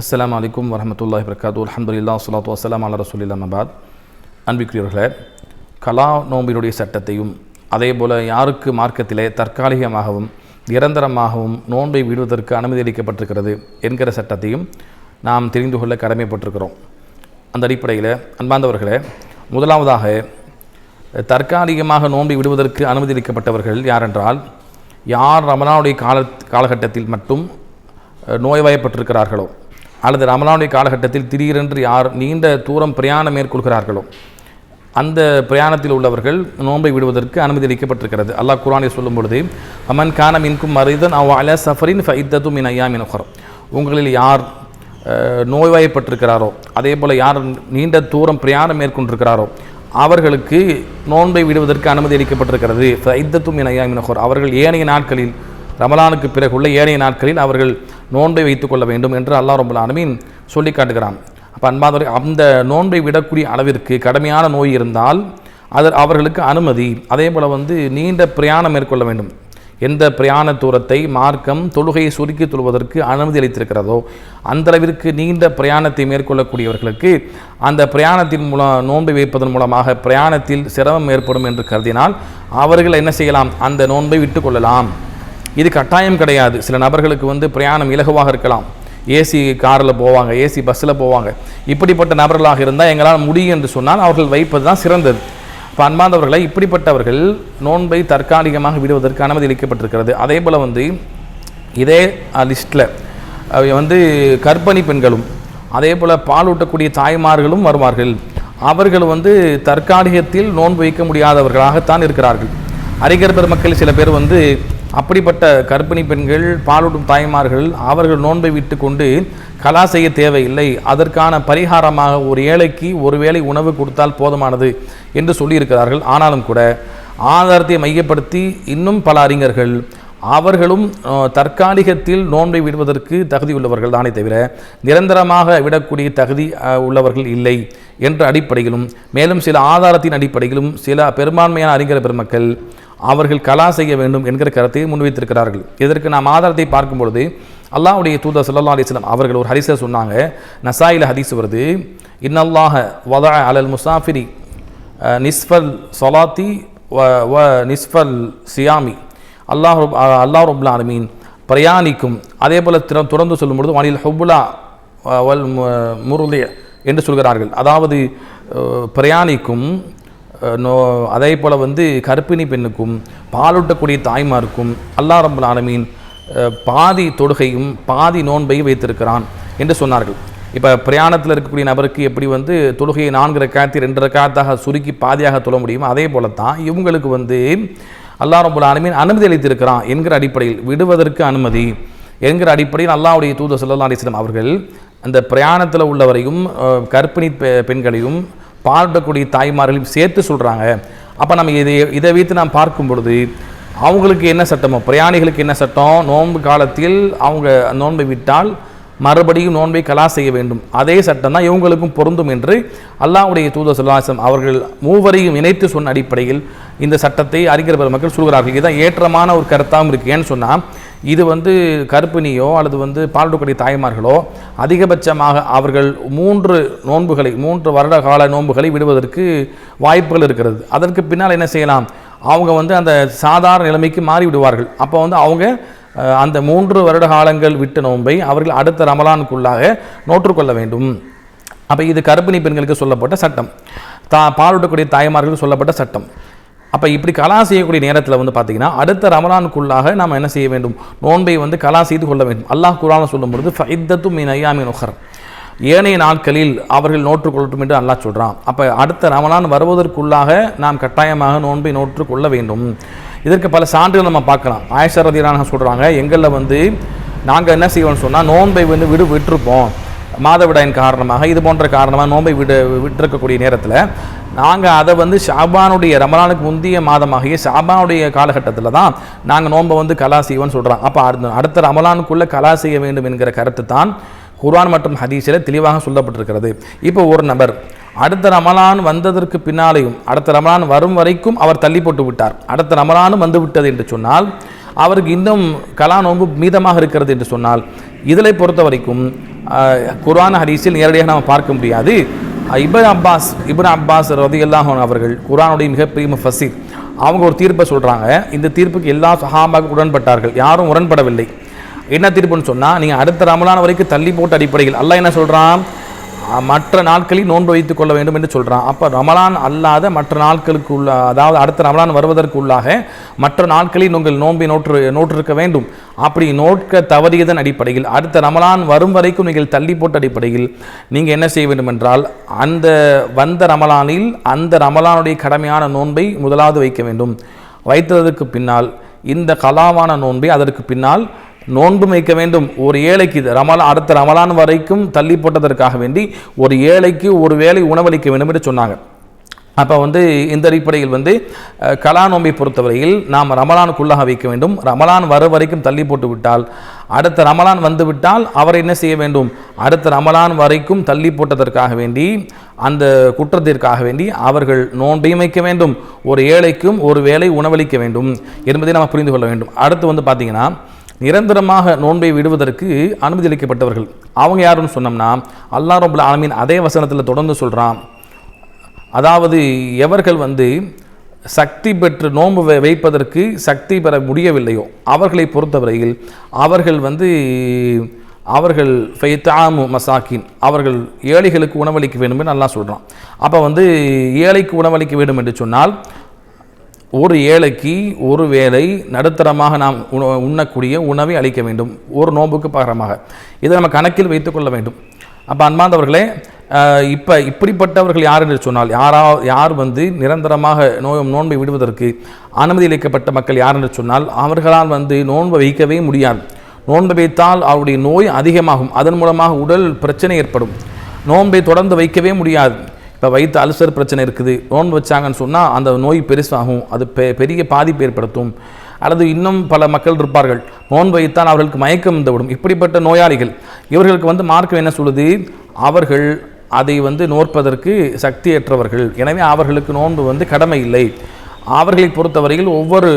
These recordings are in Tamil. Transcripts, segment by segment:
அஸ்லாம் அலைக்கும் வரமத்துல்லாஹ் வரகாத்து அலமதுல்லா சுலாத்து வஸ்ஸலாம் அல்ல ரசூலில்லா மபாத் அன்பிக்குரியவர்களே கலா நோம்பினுடைய சட்டத்தையும் அதே போல் யாருக்கு மார்க்கத்திலே தற்காலிகமாகவும் நிரந்தரமாகவும் நோன்பை விடுவதற்கு அனுமதி அளிக்கப்பட்டிருக்கிறது என்கிற சட்டத்தையும் நாம் தெரிந்து கொள்ள கடமைப்பட்டிருக்கிறோம். அந்த அடிப்படையில் அன்பாந்தவர்களே முதலாவதாக தற்காலிகமாக நோன்பை விடுவதற்கு அனுமதி அளிக்கப்பட்டவர்கள் யாரென்றால் யார் ரமணாவுடைய கால காலகட்டத்தில் மட்டும் நோய்வாயப்பட்டிருக்கிறார்களோ நோய்வாய்ப்பட்டிருக்கிறார்களோ அல்லது ரமலானுடைய காலகட்டத்தில் திடீரென்று யார் நீண்ட தூரம் பிரயாணம் மேற்கொள்கிறார்களோ அந்த பிரயாணத்தில் உள்ளவர்கள் நோன்பை விடுவதற்கு அனுமதி அளிக்கப்பட்டிருக்கிறது. அல்லாஹ் குரானை சொல்லும் பொழுது அமன் கான மின்கும் மறைதன் அவ் அல சஃபரின் ஃபைத்ததும் மின் ஐயா மினுகரம் உங்களில் யார் நோய்வாய்ப்பட்டிருக்கிறாரோ அதே போல் யார் நீண்ட தூரம் பிரயாணம் மேற்கொண்டிருக்கிறாரோ அவர்களுக்கு நோன்பை விடுவதற்கு அனுமதி அளிக்கப்பட்டிருக்கிறது. ஃபைத்தத்து மின் ஐயா மினுகர் அவர்கள் ஏனைய நாட்களில் ரமலானுக்கு பிறகுள்ள ஏனைய நாட்களில் அவர்கள் நோன்பை வைத்துக் கொள்ள வேண்டும் என்று அல்லாஹ் ரபுல் ஆலமீன் சொல்லி காட்டுகிறான். அப்போ அன்பாதவரை அந்த நோன்பை விடக்கூடிய அளவிற்கு கடுமையான நோய் இருந்தால் அது அவர்களுக்கு அனுமதி. அதே போல் வந்து நீண்ட பிரயாணம் மேற்கொள்ள வேண்டும். எந்த பிரயாண தூரத்தை மார்க்கம் தொழுகையை சுருக்கி தொழுவதற்கு அனுமதி அளித்திருக்கிறதோ அந்த அளவிற்கு நீண்ட பிரயாணத்தை மேற்கொள்ளக்கூடியவர்களுக்கு அந்த பிரயாணத்தின் மூலம் நோன்பை வைப்பதன் மூலமாக பிரயாணத்தில் சிரமம் ஏற்படும் என்று கருதினால் அவர்கள் என்ன செய்யலாம்? அந்த நோன்பை விட்டுக்கொள்ளலாம் இது கட்டாயம் கிடையாது. சில நபர்களுக்கு வந்து பிரயாணம் இலகுவாக இருக்கலாம். ஏசி காரில் போவாங்க ஏசி பஸ்ஸில் போவாங்க. இப்படிப்பட்ட நபர்களாக இருந்தால் எங்களால் முடியும் என்று சொன்னால் அவர்கள் வைப்பது தான் சிறந்தது. இப்போ அன்பாந்தவர்களை இப்படிப்பட்டவர்கள் நோன்பை தற்காலிகமாக விடுவதற்கு அனுமதி அளிக்கப்பட்டிருக்கிறது. அதே போல் வந்து இதே லிஸ்ட்டில் வந்து கர்ப்பிணி பெண்களும் அதே போல் பாலூட்டக்கூடிய தாய்மார்களும் வருவார்கள். அவர்கள் வந்து தற்காலிகத்தில் நோன்பு வைக்க முடியாதவர்களாகத்தான் இருக்கிறார்கள். அறிஞர் பெருமக்கள் சில பேர் வந்து அப்படிப்பட்ட கர்ப்பிணி பெண்கள் பாலூட்டும் தாய்மார்கள் அவர்கள் நோன்பை விட்டு கொண்டு கலா செய்ய தேவையில்லை. அதற்கான பரிகாரமாக ஒரு ஏழைக்கு ஒருவேளை உணவு கொடுத்தால் போதுமானது என்று சொல்லியிருக்கிறார்கள். ஆனாலும் கூட ஆதாரத்தை மையப்படுத்தி இன்னும் பல அறிஞர்கள் அவர்களும் தற்காலிகத்தில் நோன்பை விடுவதற்கு தகுதி உள்ளவர்கள் தானே தவிர நிரந்தரமாக விடக்கூடிய தகுதி உள்ளவர்கள் இல்லை என்ற அடிப்படையிலும் மேலும் சில ஆதாரத்தின் அடிப்படையிலும் சில பெரும்பான்மையான அறிஞர் பெருமக்கள் அவர்கள் கலா செய்ய வேண்டும் என்கிற கருத்தை முன்வைத்திருக்கிறார்கள். இதற்கு நாம் ஆதாரத்தை பார்க்கும் பொழுது அல்லாஹுடைய தூதர் சல்லா அலிஸ்லாம் அவர்கள் ஒரு ஹரிசை சொன்னாங்க. நசாயில ஹதீஸ் வருது. இன்னல்லாஹ வதா அலல் முசாஃபிரி நிஸ்ஃபல் சொலாத்தி வ வ நிஸ்ஃபல் சியாமி. அல்லாஹ் ரப்- அஹ், அல்லாஹ் ரபுல் பிரயாணிக்கும் அதே போல் திற தொடர்ந்து சொல்லும் பொழுது வனில் ஹுபுலா வல் முருலிய என்று சொல்கிறார்கள். அதாவது பிரயாணிக்கும் நோ அதே போல் வந்து கர்ப்பிணி பெண்ணுக்கும் பாலூட்டக்கூடிய தாய்மாருக்கும் அல்லா ரம்புல் ஆலமீன் பாதி தொடுகையும் பாதி நோன்பையும் வைத்திருக்கிறான் என்று சொன்னார்கள். இப்போ பிரயாணத்தில் இருக்கக்கூடிய நபருக்கு எப்படி வந்து தொழுகையை நான்கு ரக்காயத்தை ரெண்டு ரக்காயத்தாக சுருக்கி பாதியாக தொழ முடியும் அதே போல தான் இவங்களுக்கு வந்து அல்லா ரபுல் ஆலமீன் அனுமதி அளித்திருக்கிறான் என்கிற அடிப்படையில் விடுவதற்கு அனுமதி என்கிற அடிப்படையில் அல்லாவுடைய தூதர் ஸல்லல்லாஹு அலிஸ்லாம் அவர்கள் அந்த பிரயாணத்தில் உள்ளவரையும் கர்ப்பிணி பெ- பெண்களையும் பாடக்கூடிய தாய்மார்களையும் சேர்த்து சொல்கிறாங்க அப்போ நம்ம இதை இதை வைத்து நாம் பார்க்கும் பொழுது அவங்களுக்கு என்ன சட்டமோ பிரயாணிகளுக்கு என்ன சட்டம்? நோன்பு காலத்தில் அவங்க நோன்பை விட்டால் மறுபடியும் நோன்பை கலா செய்ய வேண்டும். அதே சட்டம் தான் இவங்களுக்கும் பொருந்தும் என்று அல்லாஹ்வுடைய தூதர் சுல்லாசம் அவர்கள் மூவரையும் இணைத்து சொன்ன அடிப்படையில் இந்த சட்டத்தை அறிஞர் பெருமக்கள் சொல்கிறார்கள். இதுதான் ஏற்றமான ஒரு கருத்தாகவும் இருக்குது ஏன்னு சொன்னால் இது வந்து கர்ப்பிணியோ அல்லது வந்து பால்டுக்கடி தாய்மார்களோ அதிகபட்சமாக அவர்கள் மூன்று நோன்புகளை மூன்று வருட கால நோன்புகளை விடுவதற்கு வாய்ப்புகள் இருக்கிறது. அதற்கு பின்னால் என்ன செய்யலாம்? அவங்க வந்து அந்த சாதாரண நிலைமைக்கு மாறி விடுவார்கள் அப்போ வந்து அவங்க அந்த மூன்று வருட காலங்கள் விட்ட நோன்பை அவர்கள் அடுத்த ரமலானுக்குள்ளாக நோற்றுக்கொள்ள வேண்டும். அப்போ இது கர்ப்பிணி பெண்களுக்கு சொல்லப்பட்ட சட்டம். தா பாலூட்டக்கூடிய தாய்மார்களுக்கு சொல்லப்பட்ட சட்டம். அப்போ இப்படி கலா செய்யக்கூடிய நேரத்தில் வந்து பார்த்தீங்கன்னா அடுத்த ரமலானுக்குள்ளாக நாம் என்ன செய்ய வேண்டும்? நோன்பை வந்து கலா செய்து கொள்ள வேண்டும். அல்லாஹ் குரான சொல்லும் பொழுது ஃபைத்தத்து மீன் ஐயாமின் உஹர். ஏனைய நாட்களில் அவர்கள் நோற்று கொள்ளட்டும் என்று அல்லாஹ் சொல்கிறான் அப்போ அடுத்த ரமலான் வருவதற்குள்ளாக நாம் கட்டாயமாக நோன்பை நோற்று கொள்ள வேண்டும். இதற்கு பல சான்றுகள் நம்ம பார்க்கலாம். ஆயிஷா சொல்கிறாங்க எங்களில் வந்து நாங்கள் என்ன செய்வோம்னு சொன்னால் நோன்பை வந்து விடு விட்டுருப்போம். மாதவிடாயின் காரணமாக இது போன்ற காரணமாக நோன்பை விடு விட்டிருக்கக்கூடிய நேரத்தில் நாங்கள் அதை வந்து ஷாபானுடைய ரமலானுக்கு முந்தைய மாதமாகிய ஷாபானுடைய காலகட்டத்தில் தான் நாங்கள் நோன்பை வந்து கலா செய்வோம்னு சொல்கிறோம் அப்போ அடுத்த அடுத்த ரமலானுக்குள்ளே கலா செய்ய வேண்டும் என்கிற கருத்து தான் குர்ஆன் மற்றும் ஹதீஸில் தெளிவாக சொல்லப்பட்டிருக்கிறது. இப்போ ஒரு நபர் அடுத்த ரமலான் வந்ததற்கு பின்னாலேயும் அடுத்த ரமலான் வரும் வரைக்கும் அவர் தள்ளி போட்டு விட்டார். அடுத்த ரமலானும் வந்து விட்டது என்று சொன்னால் அவருக்கு இன்னும் கலா நோன்பு மீதமாக இருக்கிறது என்று சொன்னால் இதில் பொறுத்த வரைக்கும் குரான் ஹரிசில் நேரடியாக நாம் பார்க்க முடியாது. இபன் அப்பாஸ் இபன் அப்பாஸ் ரதியல்லாஹ் அவர்கள் குரானுடைய மிகப்பெரிய முஃபஸிர் அவங்க ஒரு தீர்ப்பை சொல்கிறாங்க இந்த தீர்ப்புக்கு எல்லா சஹாபாக்கும் உடன்பட்டார்கள் யாரும் உடன்படவில்லை. என்ன தீர்ப்புன்னு சொன்னால் நீங்கள் அடுத்த ரமலான் வரைக்கும் தள்ளி போட்ட அடிப்படையில் அல்லாஹ் என்ன சொல்கிறான் மற்ற நாட்களில் நோன்பு வைத்துக் கொள்ள வேண்டும் என்று சொல்கிறான் அப்போ ரமலான் அல்லாத மற்ற நாட்களுக்கு உள்ள அதாவது அடுத்த ரமலான் வருவதற்கு உள்ளாக மற்ற நாட்களில் உங்கள் நோன்பை நோற்று நோற்றிருக்க வேண்டும். அப்படி நோட்க தவறியதன் அடிப்படையில் அடுத்த ரமலான் வரும் வரைக்கும் நீங்கள் தள்ளி போட்ட அடிப்படையில் நீங்கள் என்ன செய்ய வேண்டும் என்றால் அந்த வந்த ரமலானில் அந்த ரமலானுடைய கடமையான நோன்பை முதலாவது வைக்க வேண்டும். வைத்ததற்கு பின்னால் இந்த கலாவான நோன்பை அதற்கு பின்னால் நோன்பு வைக்க வேண்டும். ஒரு ஏழைக்கு இது ரமலான் அடுத்த ரமலான் வரைக்கும் தள்ளி போட்டதற்காக வேண்டி ஒரு ஏழைக்கு ஒரு வேலை உணவளிக்க வேண்டும் என்று சொன்னாங்க. அப்போ வந்து இந்த அடிப்படையில் வந்து கலா நோம்பை பொறுத்தவரையில் நாம் ரமலானுக்குள்ளாக வைக்க வேண்டும். ரமலான் வர வரைக்கும் தள்ளி போட்டு விட்டால் அடுத்த ரமலான் வந்து விட்டால் அவர் என்ன செய்ய வேண்டும்? அடுத்த ரமலான் வரைக்கும் தள்ளி போட்டதற்காக வேண்டி அந்த குற்றத்திற்காக வேண்டி அவர்கள் நோன்பையும் வைக்க வேண்டும். ஒரு ஏழைக்கும் ஒரு வேலை உணவளிக்க வேண்டும் என்பதை நம்ம புரிந்து கொள்ள வேண்டும். அடுத்து வந்து பார்த்திங்கன்னா நிரந்தரமாக நோன்பை விடுவதற்கு அனுமதி அளிக்கப்பட்டவர்கள் அவங்க யாருன்னு சொன்னோம்னா அல்லா ரபுல் ஆலமீன் அதே வசனத்தில் தொடர்ந்து சொல்கிறான் அதாவது எவர்கள் வந்து சக்தி பெற்று நோன்பு வைப்பதற்கு சக்தி பெற முடியவில்லையோ அவர்களை பொறுத்தவரையில் அவர்கள் வந்து அவர்கள் ஃபைத்தாமு மசாக்கின் அவர்கள் ஏழைகளுக்கு உணவளிக்க வேண்டும் என்று நல்லா சொல்கிறான் அப்போ வந்து ஏழைக்கு உணவளிக்க வேண்டும் என்று சொன்னால் ஒரு ஏழைக்கு ஒரு வேளை நடுத்தரமாக நாம் உண உண்ணக்கூடிய உணவை அளிக்க வேண்டும். ஒரு நோன்புக்கு பகரமாக. இதை நம்ம கணக்கில் வைத்துக்கொள்ள வேண்டும். அப்போ அன்பாந்தவர்களே இப்போ இப்படிப்பட்டவர்கள் யார் என்று சொன்னால் யாரா யார் வந்து நிரந்தரமாக நோய் நோன்பை விடுவதற்கு அனுமதி அளிக்கப்பட்ட மக்கள் யார் என்று சொன்னால் அவர்களால் வந்து நோன்பை வைக்கவே முடியாது. நோன்பை வைத்தால் அவருடைய நோய் அதிகமாகும். அதன் மூலமாக உடல் பிரச்சனை ஏற்படும். நோன்பை தொடர்ந்து வைக்கவே முடியாது. இப்போ வயிற்று அல்சர் பிரச்சனை இருக்குது. நோன்பு வச்சாங்கன்னு சொன்னால் அந்த நோய் பெருசாகும். அது பெ பெரிய பாதிப்பு ஏற்படுத்தும். அல்லது இன்னும் பல மக்கள் இருப்பார்கள். நோன் வைத்தால் அவர்களுக்கு மயக்கம் வந்துவிடும். இப்படிப்பட்ட நோயாளிகள் இவர்களுக்கு வந்து மார்க்கம் என்ன சொல்லுது? அவர்கள் அதை வந்து நோற்பதற்கு சக்தியற்றவர்கள். எனவே அவர்களுக்கு நோன்பு வந்து கடமை இல்லை. அவர்களை பொறுத்தவரையில் ஒவ்வொரு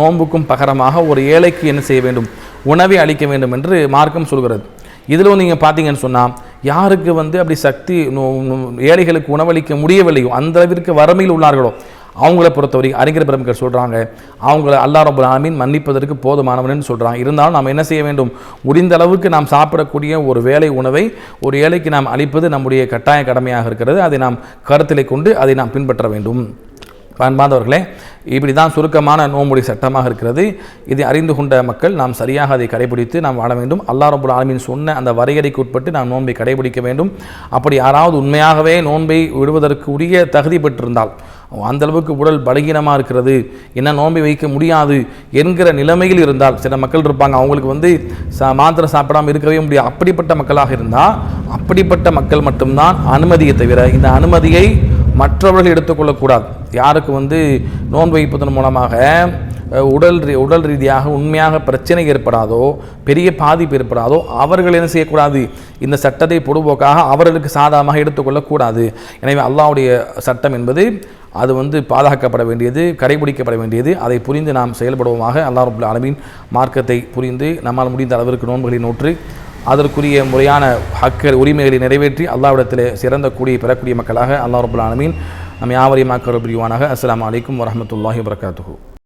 நோன்புக்கும் பகரமாக ஒரு ஏழைக்கு என்ன செய்ய வேண்டும்? உணவை அளிக்க வேண்டும் என்று மார்க்கம் சொல்கிறது. இதில் நீங்கள் பார்த்தீங்கன்னு சொன்னால் யாருக்கு வந்து அப்படி சக்தி ஏழைகளுக்கு உணவளிக்க முடியவில்லையோ அந்த அளவிற்கு வறுமையில் உள்ளார்களோ அவங்கள பொறுத்தவரை அறிஞர் பிரமுகர் சொல்கிறாங்க அவங்கள அல்லா ரபுல் ஆமீன் மன்னிப்பதற்கு போதுமானவன் சொல்கிறாங்க இருந்தாலும் நாம் என்ன செய்ய வேண்டும்? முடிந்த அளவுக்கு நாம் சாப்பிடக்கூடிய ஒரு வேலை உணவை ஒரு ஏழைக்கு நாம் அளிப்பது நம்முடைய கட்டாய கடமையாக இருக்கிறது. அதை நாம் கருத்தில் கொண்டு அதை நாம் பின்பற்ற வேண்டும். அன்பார்ந்தவர்களே இப்படி தான் சுருக்கமான நோம்புடி சட்டமாக இருக்கிறது. இதை அறிந்து கொண்ட மக்கள் நாம் சரியாக அதை கடைபிடித்து நாம் வாழ வேண்டும். அல்லா ரபுல் ஆலமின் சொன்ன அந்த வரையறைக்கு உட்பட்டு நாம் நோன்பை கடைபிடிக்க வேண்டும். அப்படி யாராவது உண்மையாகவே நோன்பை விடுவதற்கு உரிய தகுதி பெற்றிருந்தால் அந்த அளவுக்கு உடல் பலகீனமாக இருக்கிறது என்ன நோன்பை வைக்க முடியாது என்கிற நிலைமையில் இருந்தால் சில மக்கள் இருப்பாங்க அவங்களுக்கு வந்து சா மாத்திரை சாப்பிடாமல் இருக்கவே முடியாது. அப்படிப்பட்ட மக்களாக இருந்தால் அப்படிப்பட்ட மக்கள் மட்டும்தான் அனுமதியை தவிர இந்த அனுமதியை மற்றவர்கள் எடுத்துக்கொள்ளக்கூடாது. யாருக்கு வந்து நோன்பு வைப்பதன் மூலமாக உடல் ரீ- உடல் ரீதியாக உண்மையாக பிரச்சனை ஏற்படாதோ பெரிய பாதிப்பு ஏற்படாதோ அவர்கள் என்ன செய்யக்கூடாது? இந்த சட்டத்தை பொதுபோக்காக அவர்களுக்கு சாதகமாக எடுத்துக்கொள்ளக்கூடாது. எனவே அல்லாவுடைய சட்டம் என்பது அது வந்து பாதுகாக்கப்பட வேண்டியது கடைபிடிக்கப்பட வேண்டியது. அதை புரிந்து நாம் செயல்படுவோமாக. அல்லாஹ் ரபுல் மார்க்கத்தை புரிந்து நம்மால் முடிந்த அளவிற்கு நோன்புகளை நோற்று அதற்குரிய முறையான ஹக்கர் உரிமைகளை நிறைவேற்றி அல்லாவிடத்தில் சிறந்த கூடிய பெறக்கூடிய மக்களாக அல்லாஹ் ரபுல் ஆலமீன். நம் யாவரையும் ஆக்கர் புரிவானாக அஸ்ஸலாமு அலைக்கும் வரஹ்மத்துல்லாஹி வபரகாத்துஹு.